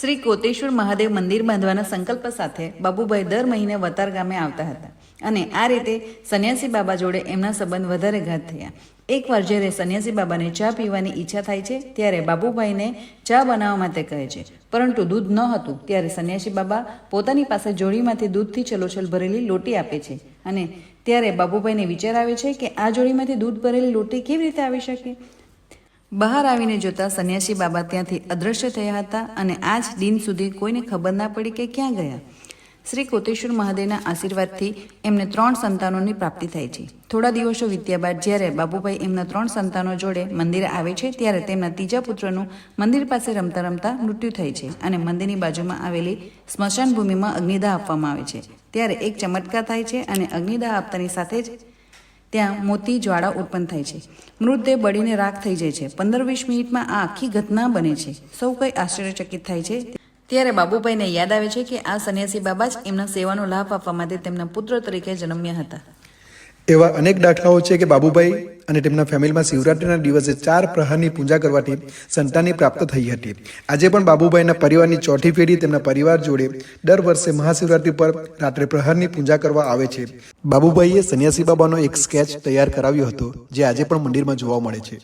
શ્રી કોટેશ્વર મહાદેવ મંદિર બાંધવાના સંકલ્પ સાથે બાબુભાઈ દર મહિને વતાર ગામે આવતા હતા. અને આ રીતે સન્યાસી બાબા જોડે એમના સંબંધ વધારે ઘાત થયા. એકવાર જ્યારે સન્યાસી બાબાને ચા પીવાની ઈચ્છા થાય છે, ત્યારે બાબુભાઈને ચા બનાવવા માટે કહે છે. પરંતુ દૂધ ન હતું, ત્યારે સન્યાસી બાબા પોતાની પાસે જોડીમાંથી દૂધથી ચલોચલ ભરેલી લોટી આપે છે. અને ત્યારે બાબુભાઈને વિચાર આવે છે કે આ જોડીમાંથી દૂધ ભરેલી લોટી કેવી રીતે આવી શકે? બહાર આવીને જોતા સન્યાસી બાબા ત્યાંથી અદૃશ્ય થયા હતા અને આજ દિન સુધી કોઈને ખબર ના પડી કે ક્યાં ગયા. શ્રી કોટેશ્વર મહાદેવના આશીર્વાદથી એમને ત્રણ સંતાનોની પ્રાપ્તિ થાય છે. થોડા દિવસો વીત્યા બાદ જ્યારે બાબુભાઈ એમના ત્રણ સંતાનો જોડે મંદિરે આવે છે, ત્યારે તેમના ત્રીજા પુત્રનું મંદિર પાસે રમતા રમતા મૃત્યુ થાય છે અને મંદિરની બાજુમાં આવેલી સ્મશાન ભૂમિમાં અગ્નિદાહ આપવામાં આવે છે. ત્યારે એક ચમત્કાર થાય છે અને અગ્નિદાહ આપતાની સાથે જ ત્યાં મોતી જ્વાળા ઉત્પન્ન થાય છે. મૃતદેહ બળીને રાખ થઈ જાય છે. પંદર વીસ મિનિટમાં આ આખી ઘટના બને છે. સૌ કંઈ આશ્ચર્યચકિત થાય છે. ત્યારે બાબુભાઈને યાદ આવે છે કે આ સન્યાસી બાબા જ એમના સેવાનો લાભ આપવા માટે તેમના પુત્ર તરીકે જન્મ્યા હતા. એવા અનેક દાખલાઓ છે કે બાબુભાઈ અને તેમના ફેમિલીમાં શિવરાત્રિના દિવસે ચાર પ્રહારની પૂજા કરવાથી સંતાનની પ્રાપ્ત થઈ હતી. આજે પણ બાબુભાઈના પરિવારની ચોથી પેઢી તેમના પરિવાર જોડે દર વર્ષે મહાશિવરાત્રિ પર રાત્રે પ્રહારની પૂજા કરવા આવે છે. બાબુભાઈએ સન્યાસી બાબાનો એક સ્કેચ તૈયાર કરાવ્યો હતો, જે આજે પણ મંદિરમાં જોવા મળે છે.